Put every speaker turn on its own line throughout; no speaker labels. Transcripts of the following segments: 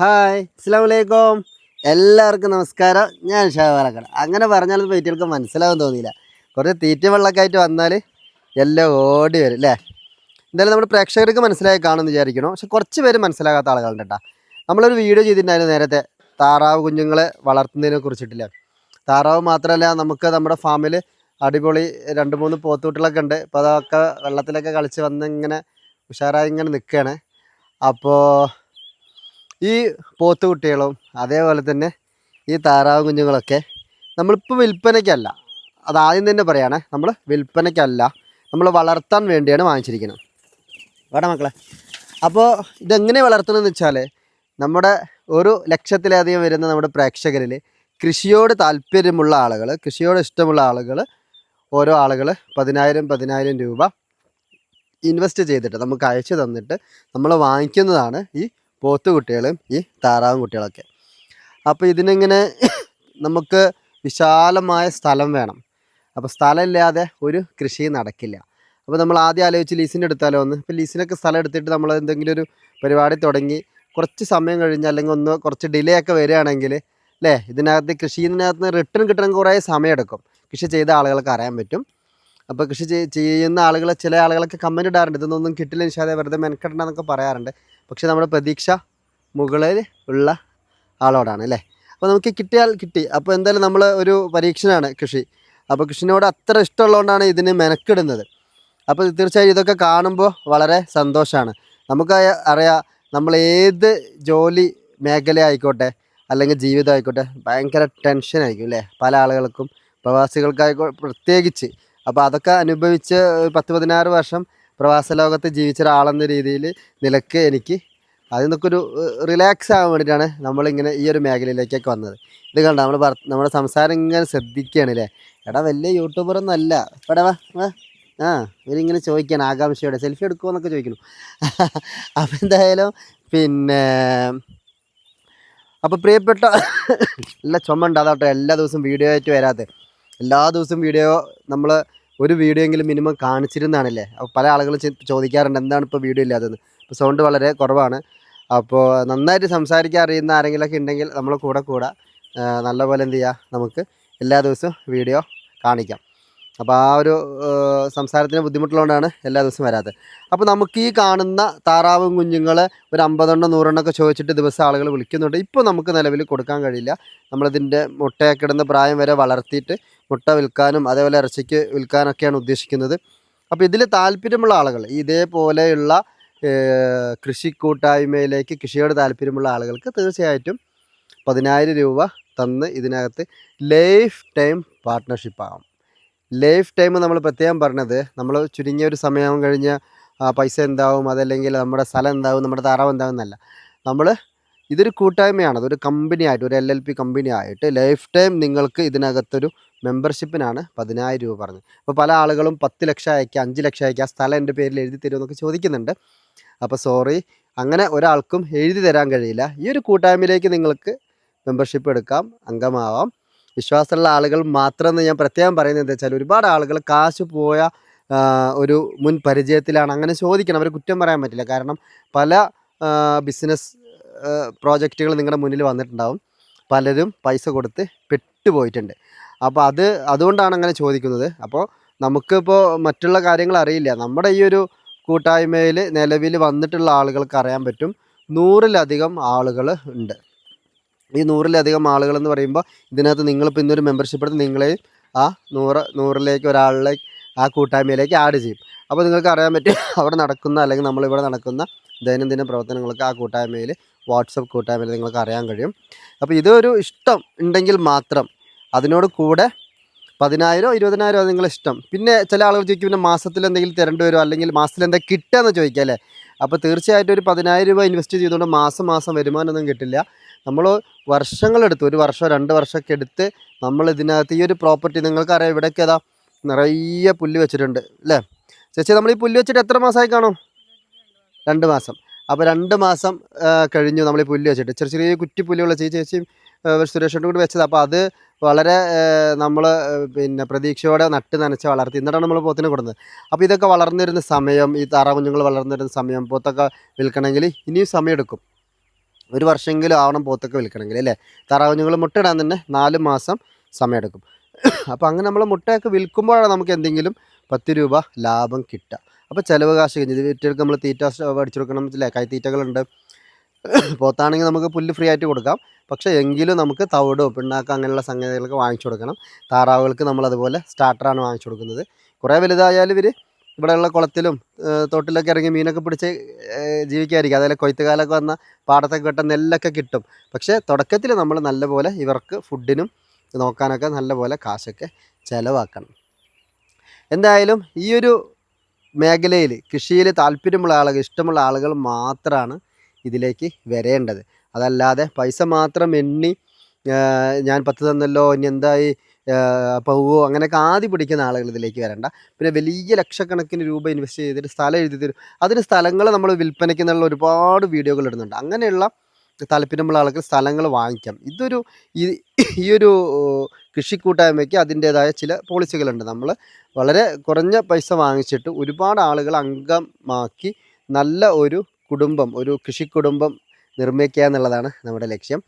Hi അസ്സാം വലൈക്കും എല്ലാവർക്കും നമസ്കാരം. ഞാൻ ഷാവാലക്കട അങ്ങനെ പറഞ്ഞാൽ പേറ്റികൾക്ക് മനസ്സിലാവും തോന്നിയില്ല. കുറച്ച് തീറ്റ വെള്ളമൊക്കെ ആയിട്ട് വന്നാൽ എല്ലാം ഓടി വരും അല്ലേ എന്തായാലും നമ്മുടെ പ്രേക്ഷകർക്ക് മനസ്സിലായി കാണുമെന്ന് വിചാരിക്കണം പക്ഷെ കുറച്ച് പേര് മനസ്സിലാകാത്ത ആളുകളുണ്ട് കേട്ടോ. നമ്മളൊരു വീഡിയോ ചെയ്തിട്ടുണ്ടായിരുന്നു നേരത്തെ. താറാവ് കുഞ്ഞുങ്ങളെ വളർത്തുന്നതിനെ കുറിച്ചിട്ടില്ല? താറാവ് മാത്രമല്ല നമുക്ക് നമ്മുടെ ഫാമിൽ അടിപൊളി രണ്ട് മൂന്ന് പോത്തുകുട്ടികളൊക്കെ ഉണ്ട്. അപ്പോൾ അതൊക്കെ വെള്ളത്തിലൊക്കെ കളിച്ച് വന്ന് ഇങ്ങനെ ഉഷാറായി ഇങ്ങനെ നിൽക്കുകയാണ് അപ്പോൾ ഈ പോത്ത് കുട്ടികളും അതേപോലെ തന്നെ ഈ താറാവ് കുഞ്ഞുങ്ങളൊക്കെ നമ്മളിപ്പോൾ വിൽപ്പനയ്ക്കല്ല. അത് ആദ്യം തന്നെ പറയുകയാണേ നമ്മൾ വിൽപ്പനയ്ക്കല്ല നമ്മൾ വളർത്താൻ വേണ്ടിയാണ് വാങ്ങിച്ചിരിക്കുന്നത് വേണ്ട മക്കളെ. അപ്പോൾ ഇതെങ്ങനെ വളർത്തണമെന്ന് വെച്ചാൽ നമ്മുടെ ഒരു ലക്ഷത്തിലധികം വരുന്ന നമ്മുടെ പ്രേക്ഷകരിൽ കൃഷിയോട് താല്പര്യമുള്ള ആളുകൾ കൃഷിയോട് ഇഷ്ടമുള്ള ആളുകൾ ഓരോ ആളുകൾ പതിനായിരം പതിനായിരം രൂപ ഇൻവെസ്റ്റ് ചെയ്തിട്ട് നമുക്ക് അയച്ചു തന്നിട്ട് നമ്മൾ വാങ്ങിക്കുന്നതാണ് ഈ പോത്ത് കുട്ടികളും ഈ താറാവും കുട്ടികളൊക്കെ. അപ്പോൾ ഇതിനിങ്ങനെ നമുക്ക് വിശാലമായ സ്ഥലം വേണം. അപ്പോൾ സ്ഥലമില്ലാതെ ഒരു കൃഷി നടക്കില്ല. അപ്പോൾ നമ്മൾ ആദ്യം ആലോചിച്ച് ലീസിന്റെ എടുത്താലോ ഒന്ന്. ഇപ്പോൾ ലീസിനൊക്കെ സ്ഥലം എടുത്തിട്ട് നമ്മൾ എന്തെങ്കിലും ഒരു പരിപാടി തുടങ്ങി കുറച്ച് സമയം കഴിഞ്ഞ് അല്ലെങ്കിൽ ഒന്ന് കുറച്ച് ഡിലേ ഒക്കെ വരികയാണെങ്കിൽ അല്ലേ ഇതിനകത്ത് കൃഷിനകത്ത് നിന്ന് റിട്ടേൺ കിട്ടണമെങ്കിൽ കുറേ സമയമെടുക്കും കൃഷി ചെയ്ത ആളുകൾക്ക് അറിയാൻ പറ്റും. അപ്പോൾ കൃഷി ചെയ്യുന്ന ആളുകൾ ചില ആളുകളൊക്കെ കമന്റ് ഇടാറുണ്ട്. ഇതൊന്നും കിട്ടില്ല നിഷാദെ വെറുതെ മെനക്കെടണം പറയാറുണ്ട്. പക്ഷേ നമ്മുടെ പ്രതീക്ഷ മുകളിൽ ഉള്ള ആളോടാണ് അല്ലേ? അപ്പോൾ നമുക്ക് കിട്ടിയാൽ കിട്ടി. അപ്പോൾ എന്തായാലും നമ്മൾ ഒരു പരീക്ഷണമാണ് കൃഷി. അപ്പോൾ കൃഷിനോട് അത്ര ഇഷ്ടമുള്ളതുകൊണ്ടാണ് ഇതിന് മെനക്കിടുന്നത്. അപ്പോൾ തീർച്ചയായും ഇതൊക്കെ കാണുമ്പോൾ വളരെ സന്തോഷമാണ്. നമുക്ക് അറിയാം നമ്മൾ ഏത് ജോലി മേഖല ആയിക്കോട്ടെ അല്ലെങ്കിൽ ജീവിതം ആയിക്കോട്ടെ ഭയങ്കര ടെൻഷൻ ആയിരിക്കും അല്ലേ? പല ആളുകൾക്കും പ്രവാസികൾക്കായിക്കോ പ്രത്യേകിച്ച്. അപ്പോൾ അതൊക്കെ അനുഭവിച്ച് പത്ത് പതിനാറ് വർഷം പ്രവാസ ലോകത്ത് ജീവിച്ച ഒരാളെന്ന രീതിയിൽ നിലയ്ക്ക് എനിക്ക് അതിൽ നിന്നൊക്കെ ഒരു റിലാക്സ് ആകാൻ വേണ്ടിയിട്ടാണ് നമ്മളിങ്ങനെ ഈ ഒരു മേഖലയിലേക്കൊക്കെ വന്നത്. ഇത് കണ്ട നമ്മൾ നമ്മുടെ സംസാരം ഇങ്ങനെ ശ്രദ്ധിക്കുകയാണ് അല്ലേ എടാ വലിയ യൂട്യൂബറൊന്നും അല്ല. എടാ വാ വാ. ആ ഇവരിങ്ങനെ ചോദിക്കുകയാണ് ആകാംക്ഷയോടെ. സെൽഫി എടുക്കുമോ എന്നൊക്കെ ചോദിക്കുന്നു. അപ്പം എന്തായാലും പിന്നെ അപ്പോൾ പ്രിയപ്പെട്ട എല്ലാ ചുമ ഉണ്ടാകട്ടെ എല്ലാ ദിവസവും വീഡിയോ ആയിട്ട് വരാതെ എല്ലാ ദിവസവും വീഡിയോ നമ്മൾ ഒരു വീഡിയോ എങ്കിലും മിനിമം കാണിച്ചിരുന്നാണല്ലേ? അപ്പോൾ പല ആളുകളും ചോദിക്കാറുണ്ട് എന്താണ് ഇപ്പോൾ വീഡിയോ ഇല്ലാത്തത് ഇപ്പോൾ സൗണ്ട് വളരെ കുറവാണ്. അപ്പോൾ നന്നായിട്ട് സംസാരിക്കാൻ അറിയുന്ന ആരെങ്കിലുമൊക്കെ ഉണ്ടെങ്കിൽ നമ്മൾ കൂടെ കൂടെ. നല്ല നല്ലപോലെ എന്ത് ചെയ്യുക നമുക്ക് എല്ലാ ദിവസവും വീഡിയോ കാണിക്കാം. അപ്പോൾ ആ ഒരു സംസാരത്തിന് ബുദ്ധിമുട്ടുള്ളതുകൊണ്ടാണ് എല്ലാ ദിവസവും വരാത്തത്. അപ്പോൾ നമുക്ക് ഈ കാണുന്ന താറാവും കുഞ്ഞുങ്ങൾ ഒരു അമ്പതെണ്ണം നൂറെണ്ണം ഒക്കെ ചോദിച്ചിട്ട് ദിവസം ആളുകൾ വിളിക്കുന്നുണ്ട്. ഇപ്പോൾ നമുക്ക് നിലവിൽ കൊടുക്കാൻ കഴിയില്ല. നമ്മളിതിന്റെ മുട്ടയൊക്കെ ഇടുന്ന പ്രായം വരെ വളർത്തിയിട്ട് മുട്ട വിൽക്കാനും അതേപോലെ ഇറച്ചിക്ക് വിൽക്കാനൊക്കെയാണ് ഉദ്ദേശിക്കുന്നത്. അപ്പോൾ ഇതിൽ താല്പര്യമുള്ള ആളുകൾ ഇതേപോലെയുള്ള കൃഷി കൂട്ടായ്മയിലേക്ക് കൃഷിയോട് താല്പര്യമുള്ള ആളുകൾക്ക് തീർച്ചയായിട്ടും പതിനായിരം രൂപ തന്ന് ഇതിനകത്ത് ലൈഫ് ടൈം പാർട്ട്ണർഷിപ്പ് ആകാം ലൈഫ് ടൈം നമ്മൾ പ്രത്യേകം പറഞ്ഞത്. നമ്മൾ ചുരുങ്ങിയ ഒരു സമയം കഴിഞ്ഞ് പൈസ എന്താവും? അതല്ലെങ്കിൽ നമ്മുടെ സ്ഥലം എന്താവും? നമ്മുടെ താറാവ് എന്താവും എന്നല്ല. നമ്മൾ ഇതൊരു കൂട്ടായ്മയാണ്. അതൊരു കമ്പനി ആയിട്ട് ഒരു എൽ എൽ പി കമ്പനി ആയിട്ട് ലൈഫ് ടൈം നിങ്ങൾക്ക് ഇതിനകത്തൊരു മെമ്പർഷിപ്പിനാണ് പതിനായിരം രൂപ പറഞ്ഞത്. അപ്പോൾ പല ആളുകളും പത്ത് ലക്ഷം അയക്കുക അഞ്ച് ലക്ഷം അയക്കുക ആ സ്ഥലം എന്റെ പേരിൽ എഴുതി തരുമെന്നൊക്കെ ചോദിക്കുന്നുണ്ട്. അപ്പോൾ സോറി അങ്ങനെ ഒരാൾക്കും എഴുതി തരാൻ കഴിയില്ല. ഈ ഒരു കൂട്ടായ്മയിലേക്ക് നിങ്ങൾക്ക് മെമ്പർഷിപ്പ് എടുക്കാം അംഗമാവാം. വിശ്വാസമുള്ള ആളുകൾ മാത്രം എന്ന് ഞാൻ പ്രത്യേകം പറയുന്നത് എന്താ വെച്ചാൽ ഒരുപാട് ആളുകൾ കാശ് പോയ ഒരു മുൻ പരിചയത്തിലാണ്. അങ്ങനെ ചോദിക്കണം. അവർ കുറ്റം പറയാൻ പറ്റില്ല. കാരണം പല ബിസിനസ് പ്രോജക്റ്റുകൾ നിങ്ങളുടെ മുന്നിൽ വന്നിട്ടുണ്ടാവും. പലരും പൈസ കൊടുത്ത് പെട്ടുപോയിട്ടുണ്ട്. അപ്പോൾ അത് അതുകൊണ്ടാണ് അങ്ങനെ ചോദിക്കുന്നത്. അപ്പോൾ നമുക്കിപ്പോൾ മറ്റുള്ള കാര്യങ്ങൾ അറിയില്ല. നമ്മുടെ ഈ ഒരു കൂട്ടായ്മയിൽ നിലവിൽ വന്നിട്ടുള്ള ആളുകൾക്ക് അറിയാൻ പറ്റും. നൂറിലധികം ആളുകൾ ഉണ്ട്. ഈ നൂറിലധികം ആളുകൾ എന്ന് പറയുമ്പോൾ ഇതിനകത്ത് നിങ്ങളിപ്പോൾ ഇന്നൊരു മെമ്പർഷിപ്പ് എടുത്ത് നിങ്ങളെയും ആ നൂറ് നൂറിലേക്ക് ഒരാളിലെ ആ കൂട്ടായ്മയിലേക്ക് ആഡ് ചെയ്യും. അപ്പോൾ നിങ്ങൾക്ക് അറിയാൻ പറ്റും അവിടെ നടക്കുന്ന അല്ലെങ്കിൽ നമ്മളിവിടെ നടക്കുന്ന ദൈനംദിന പ്രവർത്തനങ്ങളൊക്കെ ആ കൂട്ടായ്മയിൽ വാട്സപ്പ് കൂട്ടായ്മയിൽ നിങ്ങൾക്ക് അറിയാൻ കഴിയും. അപ്പോൾ ഇതൊരു ഇഷ്ടം ഉണ്ടെങ്കിൽ മാത്രം അതിനോട് കൂടെ പതിനായിരം ഇരുപതിനായിരം നിങ്ങൾ ഇഷ്ടം. പിന്നെ ചില ആളുകൾ ചോദിക്കും പിന്നെ മാസത്തിൽ എന്തെങ്കിലും തരേണ്ടി വരുമോ അല്ലെങ്കിൽ മാസത്തിൽ എന്താ കിട്ടുക എന്ന് ചോദിക്കുക അല്ലേ? അപ്പോൾ തീർച്ചയായിട്ടും ഒരു പതിനായിരം രൂപ ഇൻവെസ്റ്റ് ചെയ്തുകൊണ്ട് മാസം മാസം വരുമാനമൊന്നും കിട്ടില്ല. നമ്മൾ വർഷങ്ങളെടുത്ത് ഒരു വർഷം രണ്ട് വർഷമൊക്കെ എടുത്ത് നമ്മൾ ഇതിനകത്ത് ഈ ഒരു പ്രോപ്പർട്ടി നിങ്ങൾക്കറിയാം ഇവിടെയൊക്കെ ഏതാ നിറയെ പുല്ല് വെച്ചിട്ടുണ്ട് അല്ലേ? ചേച്ചി നമ്മൾ ഈ പുല്ല് വെച്ചിട്ട് എത്ര മാസമായി കാണും? രണ്ട് മാസം. അപ്പോൾ രണ്ട് മാസം കഴിഞ്ഞു നമ്മൾ ഈ പുല്ല് വെച്ചിട്ട്. ചെറിയ ചെറിയ കുറ്റി പുല്ലുകൾ ചേച്ചി ചേച്ചി സുരേഷിന്റെ കൂടി വെച്ചത്. അപ്പോൾ അത് വളരെ നമ്മൾ പിന്നെ പ്രതീക്ഷയോടെ നട്ട് നനച്ച് വളർത്തി. എന്നിട്ടാണ് നമ്മൾ പോത്തിനെ കൊടുക്കുന്നത് അപ്പോൾ ഇതൊക്കെ വളർന്നിരുന്ന സമയം ഈ താറാ കുഞ്ഞുങ്ങൾ വളർന്നിരുന്ന സമയം പോത്തൊക്കെ വിൽക്കണമെങ്കിൽ ഇനിയും സമയമെടുക്കും. ഒരു വർഷമെങ്കിലും ആവണം പോത്തൊക്കെ വിൽക്കണമെങ്കിൽ അല്ലേ? താറാവുഞ്ഞുങ്ങൾ മുട്ടയിടാൻ തന്നെ നാല് മാസം സമയമെടുക്കും. അപ്പോൾ അങ്ങനെ നമ്മൾ മുട്ടയൊക്കെ വിൽക്കുമ്പോഴാണ് നമുക്ക് എന്തെങ്കിലും പത്ത് രൂപ ലാഭം കിട്ടുക. അപ്പോൾ ചിലവ് കാശ് കഴിഞ്ഞ് വിറ്റെടുക്ക് നമ്മൾ തീറ്റ അടിച്ചു കൊടുക്കണം അല്ലേ? കൈത്തീറ്റകളുണ്ട് പോത്താണെങ്കിൽ നമുക്ക് പുല്ല് ഫ്രീ ആയിട്ട് കൊടുക്കാം. പക്ഷേ എങ്കിലും നമുക്ക് തവിടോ പിണ്ണാക്ക അങ്ങനെയുള്ള സംഗതികളൊക്കെ വാങ്ങിച്ചു കൊടുക്കണം. താറാവുകൾക്ക് നമ്മൾ അതുപോലെ സ്റ്റാർട്ടറാണ് വാങ്ങിച്ചു കൊടുക്കുന്നത്. കുറേ വലുതായാലും ഇവർ ഇവിടെയുള്ള കുളത്തിലും തോട്ടിലൊക്കെ ഇറങ്ങി മീനൊക്കെ പിടിച്ച് ജീവിക്കായിരിക്കും അതേപോലെ കൊയ്ത്തുകാലമൊക്കെ വന്ന പാടത്തൊക്കെ വെട്ട നെല്ലൊക്കെ കിട്ടും. പക്ഷേ തുടക്കത്തിൽ നമ്മൾ നല്ലപോലെ ഇവർക്ക് ഫുഡിനും നോക്കാനൊക്കെ നല്ലപോലെ കാശൊക്കെ ചിലവാക്കണം. എന്തായാലും ഈ ഒരു മേഖലയിൽ കൃഷിയിൽ താല്പര്യമുള്ള ആളുകൾ ഇഷ്ടമുള്ള ആളുകൾ മാത്രമാണ് ഇതിലേക്ക് വരേണ്ടത്. അതല്ലാതെ പൈസ മാത്രം എണ്ണി ഞാൻ പത്ത് തന്നല്ലോ ഇനി എന്തായി പോവോ അങ്ങനെയൊക്കെ ആദ്യം പിടിക്കുന്ന ആളുകൾ ഇതിലേക്ക് വരണ്ട. പിന്നെ വലിയ ലക്ഷക്കണക്കിന് രൂപ ഇൻവെസ്റ്റ് ചെയ്തിട്ട് സ്ഥലം എഴുതി തരും. അതിന് സ്ഥലങ്ങൾ നമ്മൾ വിൽപ്പനയ്ക്ക് എന്നുള്ള ഒരുപാട് വീഡിയോകൾ ഇടുന്നുണ്ട്. അങ്ങനെയുള്ള താല്പര്യമുള്ള ആൾക്ക് സ്ഥലങ്ങൾ വാങ്ങിക്കാം. ഇതൊരു ഈ ഒരു കൃഷിക്കൂട്ടായ്മയ്ക്ക് അതിന്റേതായ ചില പോളിസികളുണ്ട്. നമ്മൾ വളരെ കുറഞ്ഞ പൈസ വാങ്ങിച്ചിട്ട് ഒരുപാട് ആളുകൾ അംഗമാക്കി നല്ല ഒരു കുടുംബം ഒരു കൃഷിക്കുടുംബം നിർമ്മിക്കുക എന്നുള്ളതാണ് നമ്മുടെ ലക്ഷ്യം.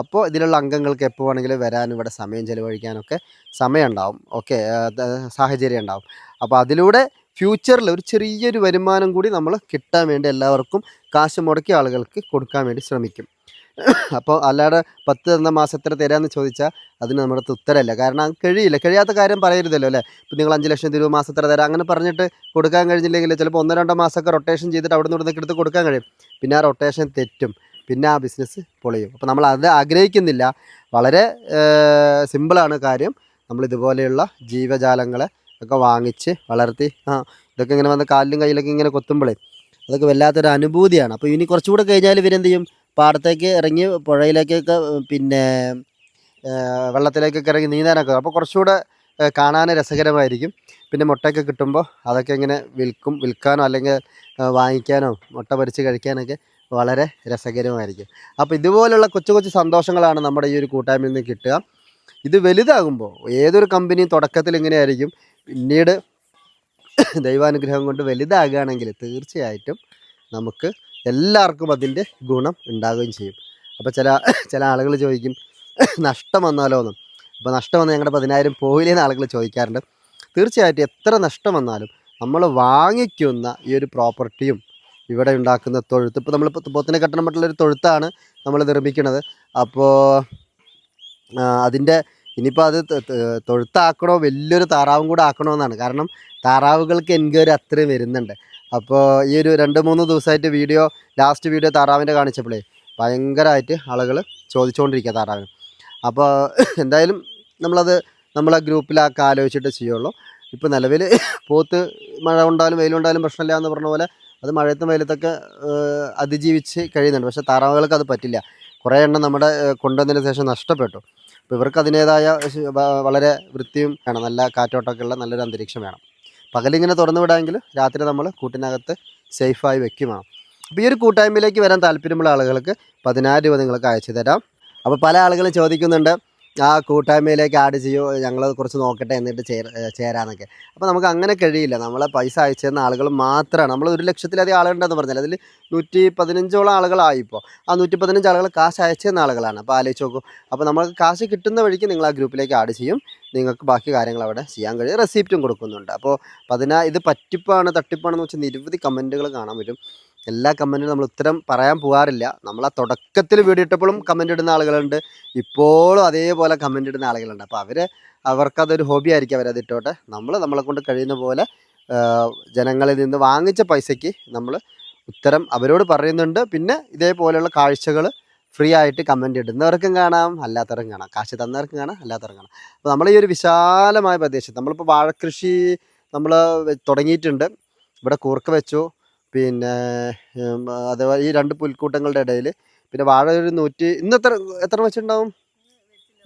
അപ്പോൾ ഇതിലുള്ള അംഗങ്ങൾക്ക് എപ്പോൾ വേണമെങ്കിലും വരാനും ഇവിടെ സമയം ചിലവഴിക്കാനൊക്കെ സമയം ഉണ്ടാവും ഓക്കെ സാഹചര്യം ഉണ്ടാവും. അപ്പോൾ അതിലൂടെ ഫ്യൂച്ചറിൽ ഒരു ചെറിയൊരു വരുമാനം കൂടി നമ്മൾ കിട്ടാൻ വേണ്ടി എല്ലാവർക്കും കാശ് മുടക്കിയ ആളുകൾക്ക് കൊടുക്കാൻ വേണ്ടി ശ്രമിക്കും. അപ്പോൾ അല്ലാതെ പത്ത് തന്ന മാസം എത്ര തരാമെന്ന് ചോദിച്ചാൽ അതിന് നമ്മുടെ ഉത്തരമല്ല. കാരണം അത് കഴിയില്ല. കഴിയാത്ത കാര്യം പറയരുതല്ലോ അല്ലേ? ഇപ്പം നിങ്ങൾ അഞ്ച് ലക്ഷം രൂപ മാസം എത്ര തരാം അങ്ങനെ പറഞ്ഞിട്ട് കൊടുക്കാൻ കഴിഞ്ഞില്ലെങ്കിൽ ചിലപ്പോൾ ഒന്നോ രണ്ടോ മാസമൊക്കെ റൊട്ടേഷൻ ചെയ്തിട്ട് അവിടെ നിന്ന് എടുത്ത് കൊടുക്കാൻ കഴിയും. പിന്നെ ആ റൊട്ടേഷൻ തെറ്റും. പിന്നെ ആ ബിസിനസ് പൊളിയും. അപ്പോൾ നമ്മൾ അത് ആഗ്രഹിക്കുന്നില്ല. വളരെ സിമ്പിളാണ് കാര്യം. നമ്മൾ ഇതുപോലെയുള്ള ജീവജാലങ്ങളെ ഒക്കെ വാങ്ങിച്ച് വളർത്തി ആ ഇതൊക്കെ ഇങ്ങനെ വന്ന് കാലിലും കയ്യിലൊക്കെ ഇങ്ങനെ കൊത്തുമ്പോഴേ അതൊക്കെ വല്ലാത്തൊരു അനുഭൂതിയാണ്. അപ്പോൾ ഇനി കുറച്ചുകൂടെ കഴിഞ്ഞാൽ ഇവരെന്ത് ചെയ്യും? പാടത്തേക്ക് ഇറങ്ങി പുഴയിലേക്കൊക്കെ പിന്നെ വെള്ളത്തിലേക്കൊക്കെ ഇറങ്ങി നീന്താനൊക്കെ അപ്പോൾ കുറച്ചുകൂടെ കാണാൻ രസകരമായിരിക്കും. പിന്നെ മുട്ടയൊക്കെ കിട്ടുമ്പോൾ അതൊക്കെ ഇങ്ങനെ വിൽക്കും. വിൽക്കാനോ അല്ലെങ്കിൽ വാങ്ങിക്കാനോ മുട്ട പൊരിച്ച് കഴിക്കാനൊക്കെ വളരെ രസകരമായിരിക്കും. അപ്പോൾ ഇതുപോലുള്ള കൊച്ചു കൊച്ചു സന്തോഷങ്ങളാണ് നമ്മുടെ ഈ ഒരു കൂട്ടായ്മയിൽ നിന്ന് കിട്ടുക. ഇത് വലുതാകുമ്പോൾ ഏതൊരു കമ്പനിയും തുടക്കത്തിൽ ഇങ്ങനെയായിരിക്കും. പിന്നീട് ദൈവാനുഗ്രഹം കൊണ്ട് വലുതാകുകയാണെങ്കിൽ തീർച്ചയായിട്ടും നമുക്ക് എല്ലാവർക്കും അതിന്റെ ഗുണം ഉണ്ടാകുകയും ചെയ്യും. അപ്പോൾ ചില ചില ആളുകൾ ചോദിക്കും നഷ്ടം വന്നാലോ എന്നും. അപ്പോൾ നഷ്ടം വന്നാൽ ഞങ്ങളുടെ പതിനായിരം പോയില്ലേന്ന് ആളുകൾ ചോദിക്കാറുണ്ട്. തീർച്ചയായിട്ടും എത്ര നഷ്ടം വന്നാലും നമ്മൾ വാങ്ങിക്കുന്ന ഈ ഒരു പ്രോപ്പർട്ടിയും ഇവിടെ ഉണ്ടാക്കുന്ന തൊഴുത്ത്. ഇപ്പോൾ നമ്മൾ പോത്തിനെ കെട്ടണം പറ്റുള്ളൊരു തൊഴുത്താണ് നമ്മൾ നിർമ്മിക്കുന്നത്. അപ്പോൾ അതിന്റെ ഇനിയിപ്പോൾ അത് തൊഴുത്താക്കണോ? വലിയൊരു താറാവും കൂടെ ആക്കണമെന്നാണ് കാരണം താറാവുകൾക്ക് എൻക്വയറി അത്രയും വരുന്നുണ്ട്. അപ്പോൾ ഈ ഒരു രണ്ട് മൂന്ന് ദിവസമായിട്ട് വീഡിയോ ലാസ്റ്റ് വീഡിയോ താറാവിന്റെ കാണിച്ചപ്പോഴേ ഭയങ്കരമായിട്ട് ആളുകൾ ചോദിച്ചുകൊണ്ടിരിക്കുക താറാവിന്. അപ്പോൾ എന്തായാലും നമ്മളത് നമ്മളെ ഗ്രൂപ്പിലാക്കി ആലോചിച്ചിട്ട് ചെയ്യുള്ളൂ. ഇപ്പോൾ നിലവിൽ പോത്ത് മഴ ഉണ്ടായാലും വെയിലുണ്ടായാലും പ്രശ്നമില്ല എന്ന് പറഞ്ഞ പോലെ അത് മഴയത്തും വെയിലത്തൊക്കെ അതിജീവിച്ച് കഴിയുന്നുണ്ട്. പക്ഷേ താറാവുകൾക്ക് അത് പറ്റില്ല. കുറേ എണ്ണം നമ്മുടെ കൊണ്ടുവന്നതിന് ശേഷം നഷ്ടപ്പെട്ടു. അപ്പോൾ ഇവർക്ക് അതിന്റേതായ വളരെ വൃത്തിയും വേണം. നല്ല കാറ്റോട്ടമൊക്കെ ഉള്ള നല്ലൊരു അന്തരീക്ഷം വേണം. പകലിങ്ങനെ തുറന്നു വിടാമെങ്കിൽ രാത്രി നമ്മൾ കൂട്ടിനകത്ത് സേഫായി വെക്കും വേണം അപ്പോൾ ഈ ഒരു കൂട്ടായ്മയിലേക്ക് വരാൻ താല്പര്യമുള്ള ആളുകൾക്ക് പതിനായിരം രൂപ നിങ്ങൾക്ക് അയച്ചു തരാം. അപ്പോൾ പല ആളുകളും ചോദിക്കുന്നുണ്ട് ആ കൂട്ടായ്മയിലേക്ക് ആഡ് ചെയ്യോ ഞങ്ങൾ കുറച്ച് നോക്കട്ടെ എന്നിട്ട് ചേർ ചേരാന്നൊക്കെ. അപ്പോൾ നമുക്ക് അങ്ങനെ കഴിയില്ല. നമ്മളെ പൈസ അയച്ചു തരുന്ന ആളുകൾ മാത്രമാണ് നമ്മൾ ഒരു ലക്ഷത്തിലധികം ആളുകളുണ്ടെന്ന് പറഞ്ഞാൽ അതിൽ നൂറ്റി പതിനഞ്ചോളം ആളുകളായി ഇപ്പോൾ ആ നൂറ്റി പതിനഞ്ച് ആളുകൾ കാശ് അയച്ചു തന്ന ആളുകളാണ്. അപ്പോൾ ആലോചിച്ച് നോക്കും. അപ്പോൾ നമുക്ക് കാശ് കിട്ടുന്ന വഴിക്ക് നിങ്ങൾ ആ ഗ്രൂപ്പിലേക്ക് ആഡ് ചെയ്യും. നിങ്ങൾക്ക് ബാക്കി കാര്യങ്ങൾ അവിടെ ചെയ്യാൻ കഴിയും. റെസിപ്റ്റും കൊടുക്കുന്നുണ്ട്. അപ്പോൾ പതിനാ ഇത് പറ്റിപ്പാണ് തട്ടിപ്പാണെന്ന് വെച്ചാൽ നിരവധി കമന്റുകൾ കാണാൻ പറ്റും. എല്ലാ കമന്റിനും നമ്മൾ ഉത്തരം പറയാൻ പോകാറില്ല നമ്മൾ ആ തുടക്കത്തിൽ വീഡിയോ ഇട്ടപ്പോഴും കമന്റ് ഇടുന്ന ആളുകളുണ്ട്. ഇപ്പോഴും അതേപോലെ കമന്റ് ഇടുന്ന ആളുകളുണ്ട്. അപ്പോൾ അവർ അവർക്കതൊരു ഹോബി ആയിരിക്കും അവരത് ഇട്ടോട്ടെ. നമ്മൾ നമ്മളെ കൊണ്ട് കഴിയുന്ന പോലെ ജനങ്ങളിൽ നിന്ന് വാങ്ങിച്ച പൈസയ്ക്ക് നമ്മൾ ഉത്തരം അവരോട് പറയുന്നുണ്ട്. പിന്നെ ഇതേപോലെയുള്ള കാഴ്ചകൾ ഫ്രീ ആയിട്ട് കമന്റ് ഇടുന്നവർക്കും കാണാം അല്ലാത്തവർക്കും കാണാം. കാശ് തന്നവർക്കും കാണാം അല്ലാത്തവർക്കും കാണാം. അപ്പോൾ നമ്മൾ ഈ ഒരു വിശാലമായ പ്രദേശത്ത് നമ്മളിപ്പോൾ വാഴക്കൃഷി നമ്മൾ തുടങ്ങിയിട്ടുണ്ട്. ഇവിടെ കൂർക്ക വെച്ചു പിന്നെ അതേപോലെ ഈ രണ്ട് പുൽക്കൂട്ടങ്ങളുടെ ഇടയിൽ പിന്നെ വാഴ ഒരു നൂറ്റി ഇന്ന് എത്ര എത്ര വെച്ചിട്ടുണ്ടാവും?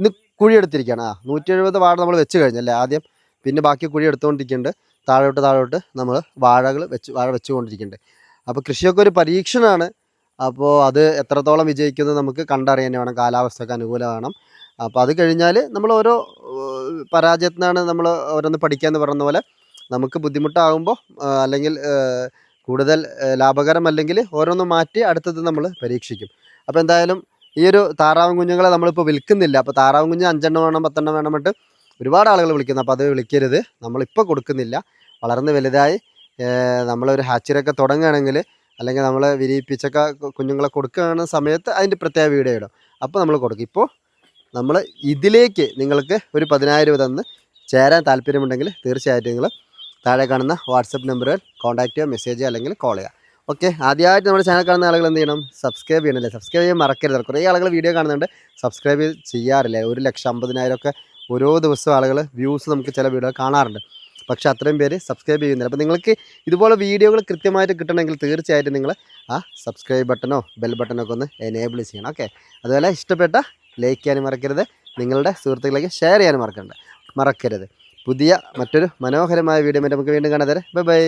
ഇന്ന് കുഴിയെടുത്തിരിക്കുകയാണ് ആ നൂറ്റി എഴുപത് വാഴ നമ്മൾ വെച്ച് കഴിഞ്ഞല്ലേ ആദ്യം. പിന്നെ ബാക്കി കുഴി എടുത്തുകൊണ്ടിരിക്കുന്നുണ്ട്. താഴോട്ട് താഴോട്ട് നമ്മൾ വാഴകൾ വെച്ച് വാഴ വെച്ചുകൊണ്ടിരിക്കുന്നുണ്ട്. അപ്പോൾ കൃഷിയൊക്കെ ഒരു പരീക്ഷണമാണ്. അപ്പോൾ അത് എത്രത്തോളം വിജയിക്കുന്നത് നമുക്ക് കണ്ടറിയാൻ വേണം. കാലാവസ്ഥക്ക് അനുകൂലമാണ് അപ്പോൾ അത് കഴിഞ്ഞാൽ നമ്മൾ ഓരോ പരാജയത്തിനാണ് നമ്മൾ ഓരോന്ന് പഠിക്കാന്ന് പറയുന്ന പോലെ നമുക്ക് ബുദ്ധിമുട്ടാകുമ്പോൾ അല്ലെങ്കിൽ കൂടുതൽ ലാഭകരമല്ലെങ്കിൽ ഓരോന്ന് മാറ്റി അടുത്തത് നമ്മൾ പരീക്ഷിക്കും. അപ്പോൾ എന്തായാലും ഈ ഒരു താറാവും കുഞ്ഞുങ്ങളെ നമ്മളിപ്പോൾ വിൽക്കുന്നില്ല. അപ്പോൾ താറാവും കുഞ്ഞ് അഞ്ചെണ്ണം വേണം പത്തെണ്ണം വേണം എന്നിട്ട് ഒരുപാട് ആളുകൾ വിളിക്കുന്നു. അപ്പോൾ അത് വിളിക്കരുത്. നമ്മളിപ്പോൾ കൊടുക്കുന്നില്ല. വളർന്ന് വലുതായി നമ്മളൊരു ഹാച്ചറിയൊക്കെ തുടങ്ങുകയാണെങ്കിൽ അല്ലെങ്കിൽ നമ്മൾ വിരിയിപ്പിച്ചൊക്കെ കുഞ്ഞുങ്ങളെ കൊടുക്കുകയാണ് സമയത്ത് അതിന്റെ പ്രത്യേക വീഡിയോ ഇടും. അപ്പോൾ നമ്മൾ കൊടുക്കും. ഇപ്പോൾ നമ്മൾ ഇതിലേക്ക് നിങ്ങൾക്ക് ഒരു പതിനായിരം രൂപ തന്ന് ചേരാൻ താല്പര്യമുണ്ടെങ്കിൽ തീർച്ചയായിട്ടും നിങ്ങൾ താഴെ കാണുന്ന വാട്സപ്പ് നമ്പറിൽ കോൺടാക്റ്റ് മെസ്സേജ് അല്ലെങ്കിൽ കോൾ ചെയ്യുക. ഓക്കെ ആദ്യമായിട്ട് നമ്മുടെ ചാനൽ കാണുന്ന ആളുകൾ എന്ത് ചെയ്യണം? സബ്സ്ക്രൈബ് ചെയ്യണമല്ലേ സബ്സ്ക്രൈബ് ചെയ്യാൻ മറക്കരുത്. കുറേ ആളുകൾ വീഡിയോ കാണുന്നുണ്ട്. സബ്സ്ക്രൈബ് ചെയ്യാറില്ല? ഒരു ലക്ഷം അമ്പതിനായിരം ഒക്കെ ഓരോ ദിവസവും ആളുകൾ വ്യൂസ് നമുക്ക് ചില വീഡിയോ കാണാറുണ്ട്. പക്ഷേ അത്രയും പേര് സബ്സ്ക്രൈബ് ചെയ്യുന്നില്ല. അപ്പോൾ നിങ്ങൾക്ക് ഇതുപോലെ വീഡിയോകൾ കൃത്യമായിട്ട് കിട്ടണമെങ്കിൽ തീർച്ചയായിട്ടും നിങ്ങൾ ആ സബ്സ്ക്രൈബ് ബട്ടണോ ബെൽ ബട്ടണോ ഒക്കെ ഒന്ന് എനേബിൾ ചെയ്യണം. ഓക്കെ അതുപോലെ ഇഷ്ടപ്പെട്ട ലൈക്ക് ചെയ്യാനും മറക്കരുത്. നിങ്ങളുടെ സുഹൃത്തുക്കളിലേക്ക് ഷെയർ ചെയ്യാനും മറക്കണ്ട മറക്കരുത്. പുതിയ മറ്റൊരു മനോഹരമായ വീഡിയോ നമുക്ക് വീണ്ടും കാണാതെ ബൈ ബൈ.